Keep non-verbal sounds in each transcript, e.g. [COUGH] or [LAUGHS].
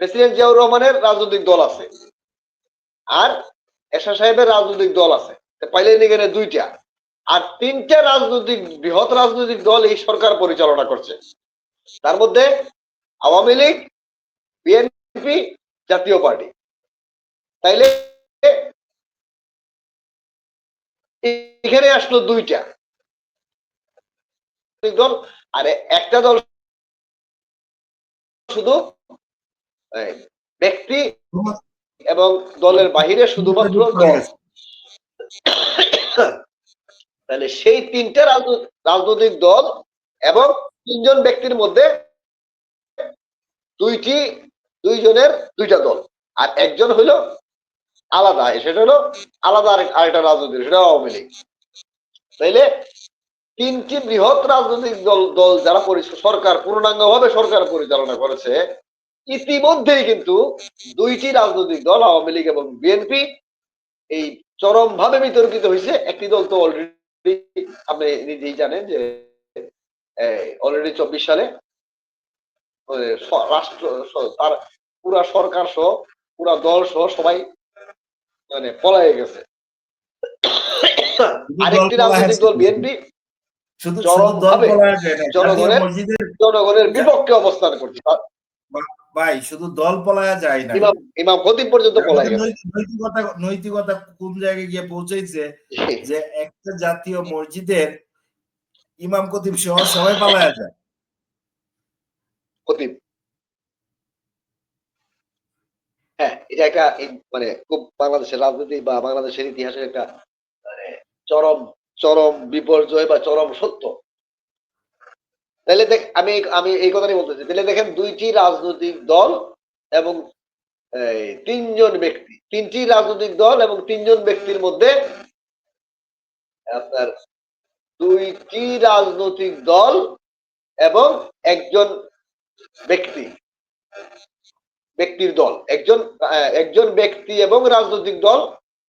President Ziaur রহমানের রাজনৈতিক দল আছে। আর এরশাদ সাহেবের রাজনৈতিক দল আছে। পাইলেন এখানে দুইটা। আর তিনটা রাজনৈতিক, বৃহৎ রাজনৈতিক দল এই সরকার পরিচালনা করছে। তার মধ্যে Awami League, BNP, Jatiya party. তাইলে এখানে আসলো দুইটা। দল, আর একটা দল শুধু ব্যক্তি এবং দলের বাহিরে শুধুমাত্র দল। তাহলে সেই তিনটা রাজনৈতিক দল এবং তিনজন ব্যক্তির মধ্যে দুইটি দুইজনের দুইটা দল। আর একজন হইল আলাদা সেটা হলো আলাদা আরেক আরেকটা রাজনৈতিক সেটা আওয়ামী লীগ। তাইলে তিনটি বৃহৎ রাজনৈতিক দল দল যারা সরকার পূর্ণাঙ্গ ভাবে সরকার পরিচালনা করেছে ইতিমধ্যেই কিন্তু দুইটি রাজনৈতিক দল আওয়ামী লীগ এবং বিএনপি এই চরম ভাবে বিতর্কিত হয়েছে। একটি দল তো অলরেডি আপনি নিজেই জানেন যে অলরেডি চব্বিশ সালে রাষ্ট্র তার পুরা সরকার সহ পুরা দল সহ সবাই মানে পলায়ে গেছে। আরেকটি রাজনৈতিক দল বিএনপি জনগণের- জনগণের বিপক্ষে অবস্থান করছে। ভাই শুধু দল পলায়া যায় না। ইমাম খতিব পর্যন্ত পলায় নৈতিকতা নৈতিকতা কোন জায়গায় গিয়ে পৌঁছেছে [LAUGHS] যে একটা জাতীয় মসজিদের ইমাম কতিব সহ সবাই পালায়া যায়। খতিব। হ্যাঁ এটা একটা মানে খুব বাংলাদেশের রাজনীতি বা বাংলাদেশের ইতিহাসের একটা মানে চরম চরম বিপর্যয় বা চরম সত্য। তাহলে দেখ, আমি আমি এই কথাটাই বলতেছি তাহলে দেখেন দুইটি রাজনৈতিক দল এবং তিনজন ব্যক্তি। তিনটি রাজনৈতিক দল এবং তিনজন ব্যক্তির মধ্যে আপনার দুইটি রাজনৈতিক দল এবং একজন ব্যক্তি, ব্যক্তির দল। একজন একজন ব্যক্তি এবং রাজনৈতিক দল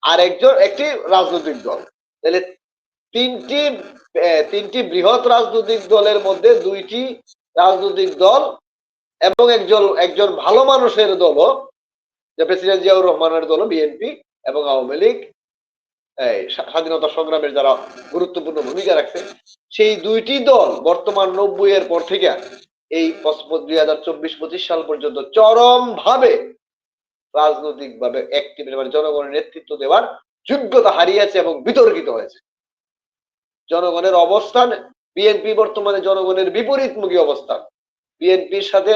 আর একজন, একটি রাজনৈতিক দল। তাহলে তিনটি তিনটি বৃহৎ রাজনৈতিক দলের মধ্যে দুইটি রাজনৈতিক দল এবং একজন একজন ভালো মানুষের দলও, যে প্রেসিডেন্ট জিয়াউর রহমানের দল বিএনপি এবং আওয়ামী লীগ স্বাধীনতা সংগ্রামের যারা গুরুত্বপূর্ণ ভূমিকা রাখছে, সেই দুইটি দল বর্তমান নব্বই এর পর থেকে এই দুই হাজার চব্বিশ পঁচিশ সাল পর্যন্ত চরম ভাবে রাজনৈতিক ভাবে একটি মানে জনগণের নেতৃত্ব দেওয়ার যোগ্যতা হারিয়েছে এবং বিতর্কিত হয়েছে। জনগণের অবস্থান বিএনপি বর্তমানে জনগণের বিপরীতমুখী অবস্থান। বিএনপির সাথে